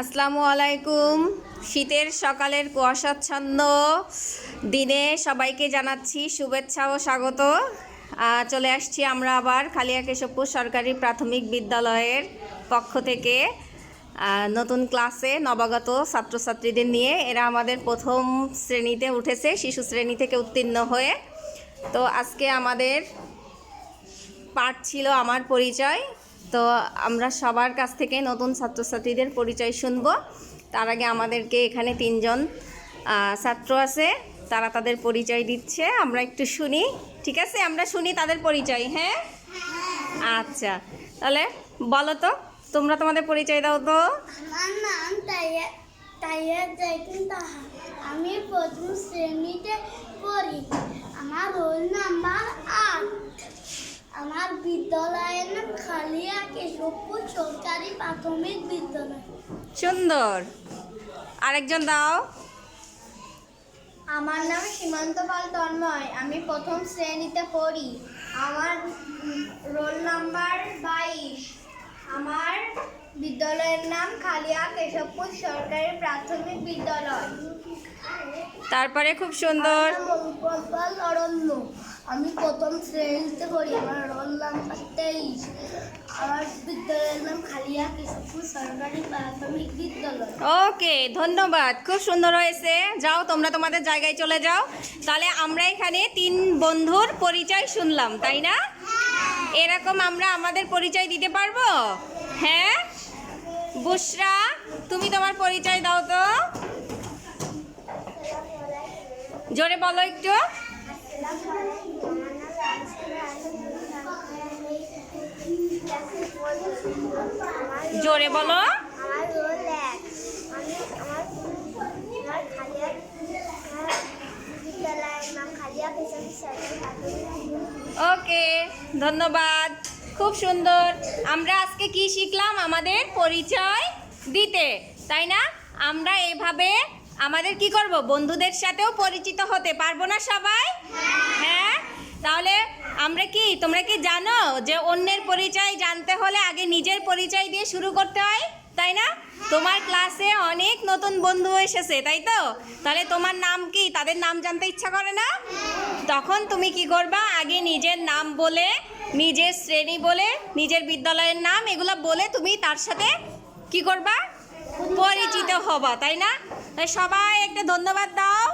আসসালামু আলাইকুম। শীতের সকালের কুয়াশাচ্ছন্ন দিনে সবাইকে জানাচ্ছি শুভেচ্ছা ও স্বাগত। চলে আসছি আমরা আবার খালিয়া কেশবপুর সরকারি প্রাথমিক বিদ্যালয়ের পক্ষ থেকে। নতুন ক্লাসে নবাগত ছাত্রছাত্রীদের নিয়ে। এরা আমাদের প্রথম শ্রেণীতে উঠেছে, শিশু শ্রেণি থেকে উত্তীর্ণ হয়ে। তো আজকে আমাদের পাঠ ছিল আমার পরিচয়। তো আমরা সবার কাছ থেকে নতুন ছাত্রছাত্রীদের পরিচয় শুনব। তার আগে আমাদেরকে এখানে তিনজন ছাত্র আছে, তারা তাদের পরিচয় দিচ্ছে। আমরা একটু শুনি, ঠিক আছে? আমরা শুনি তাদের পরিচয় হ্যাঁ? আচ্ছা তাহলে বলো তো, তোমরা তোমাদের পরিচয় দাও তো। আমার নাম জাইতুন তাহা। আমি প্রথম শ্রেণীতে পড়ি। আমার রোল নাম্বার আট। কেশবপুর সরকারি প্রাথমিক বিদ্যালয়। সুন্দর। আরেকজন দাও। আমার নাম সীমান্ত পাল তন্ময়। আমি প্রথম শ্রেণীতে পড়ি। আমার রোল নাম্বার বাইশ। আমার বিদ্যালয়ের নাম খালিয়া কেশবপুর সরকারি প্রাথমিক বিদ্যালয়। তারপরে খুব সুন্দর। অরণ্য। আমি প্রথম শ্রেণীতে পড়ি, আমার রোল নাম্বার তেইশ। আমার বিদ্যালয়ের নাম খালিয়া কেশবপুর সরকারি প্রাথমিক বিদ্যালয়। ওকে, ধন্যবাদ। খুব সুন্দর হয়েছে। যাও, তোমরা তোমাদের জায়গায় চলে যাও। তাহলে আমরা এখানে তিন বন্ধুর পরিচয় শুনলাম, তাই না? এরকম আমরা আমাদের পরিচয় দিতে পারব? হ্যাঁ? বুসরা, তুমি তোমার পরিচয় দাও তো। জোরে বলো একটু। জোরে বলো। ওকে, ধন্যবাদ। খুব সুন্দর। আমরা আজকে কি শিখলাম? আমাদের পরিচয় দিতে। তাই না? আমরা এভাবে আমাদের কি করব? বন্ধুদের সাথেও পরিচিত হতে পারব না সবাই? হ্যাঁ? তাহলে আমরা কি, তোমরা কি জানো যে অন্যের পরিচয় জানতে হলে আগে নিজের পরিচয় দিয়ে শুরু করতে হয়, তাই না? তোমার ক্লাসে অনেক নতুন বন্ধু এসেছে, তাই তো? তাহলে তোমার নাম কি? তাদের নাম জানতে ইচ্ছা করে না? তখন তুমি কি করবা? আগে নিজের নাম বলে, নিজের শ্রেণি বলে, নিজের বিদ্যালয়ের নাম এগুলো বলে তুমি তার সাথে কি করবা? পরিচিত হবা, তাই না? তাই সবাই একটা ধন্যবাদ দাও।